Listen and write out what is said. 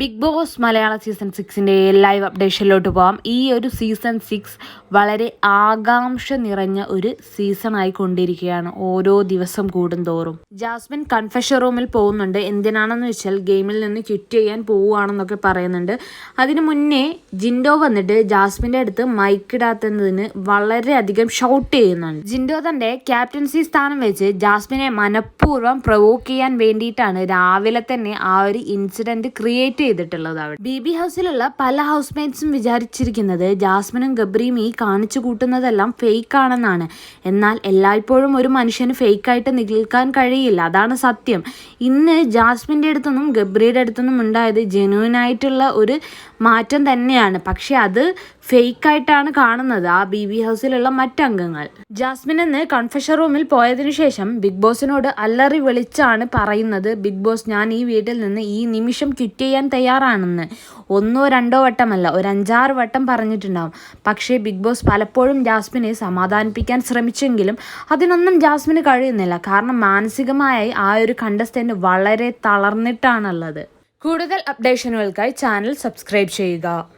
Big Boss Malayalam season സിക്സിന്റെ live അപ്ഡേഷനിലോട്ട് പോകാം ഈ ഒരു സീസൺ സിക്സ് വളരെ ആകാംക്ഷ നിറഞ്ഞ ഒരു സീസൺ ആയിക്കൊണ്ടിരിക്കുകയാണ് ഓരോ ദിവസം കൂടുന്തോറും ജാസ്മിൻ കൺഫെഷൻ റൂമിൽ പോകുന്നുണ്ട്. എന്തിനാണെന്ന് വെച്ചാൽ ഗെയിമിൽ നിന്ന് ക്വിറ്റ് ചെയ്യാൻ പോവുകയാണെന്നൊക്കെ പറയുന്നുണ്ട്. അതിനു മുന്നേ ജിൻഡോ വന്നിട്ട് ജാസ്മിന്റെ അടുത്ത് മൈക്കിടാത്തതിന് വളരെയധികം ഷൗട്ട് ചെയ്യുന്നുണ്ട്. ജിൻഡോ തന്റെ ക്യാപ്റ്റൻസി സ്ഥാനം വെച്ച് ജാസ്മിനെ മനഃപൂർവം പ്രവോക്ക് ചെയ്യാൻ വേണ്ടിയിട്ടാണ് രാവിലെ തന്നെ ആ ഒരു ഇൻസിഡന്റ് ക്രിയേറ്റ് ചെയ്തിട്ടുള്ളത് അവിടെ. ബി ബി ഹൗസിലുള്ള പല ഹൗസ് മേറ്റ്സും വിചാരിച്ചിരിക്കുന്നത് ജാസ്മിനും ഗബ്രിയും ഈ കാണിച്ചു കൂട്ടുന്നതെല്ലാം ഫേക്ക് ആണെന്നാണ്. എന്നാൽ എല്ലായ്പ്പോഴും ഒരു മനുഷ്യന് ഫേക്കായിട്ട് നിൽക്കാൻ കഴിയില്ല. അതാണ് സത്യം. ഇന്ന് ജാസ്മിന്റെ അടുത്തൊന്നും ഗബ്രിയുടെ അടുത്തൊന്നും ഉണ്ടായത് ജെനുവിൻ ആയിട്ടുള്ള ഒരു മാറ്റം തന്നെയാണ്. പക്ഷെ അത് ഫേക്കായിട്ടാണ് കാണുന്നത് ആ ബി ബി ഹൗസിലുള്ള മറ്റംഗങ്ങൾ. ജാസ്മിൻ എന്ന് കൺഫെഷൻ റൂമിൽ പോയതിനു ശേഷം ബിഗ് ബോസിനോട് അല്ലറി വിളിച്ചാണ് പറയുന്നത് ബിഗ് ബോസ് ഞാൻ ഈ വീട്ടിൽ നിന്ന് ഈ നിമിഷം ക്വിറ്റ് ചെയ്യാൻ തയ്യാറാണെന്ന്. ഒന്നോ രണ്ടോ വട്ടമല്ല ഒരു അഞ്ചാറ് വട്ടം പറഞ്ഞിട്ടുണ്ടാവും. പക്ഷേ ബിഗ് ബോസ് പലപ്പോഴും ജാസ്മിനെ സമാധാനിപ്പിക്കാൻ ശ്രമിച്ചെങ്കിലും അതിനൊന്നും ജാസ്മിന് കഴിയുന്നില്ല. കാരണം മാനസികമായി ആ ഒരു കണ്ടസ്റ്റന്റ് വളരെ തളർന്നിട്ടാണുള്ളത്. കൂടുതൽ അപ്ഡേഷനുകൾക്കായി ചാനൽ സബ്സ്ക്രൈബ് ചെയ്യുക.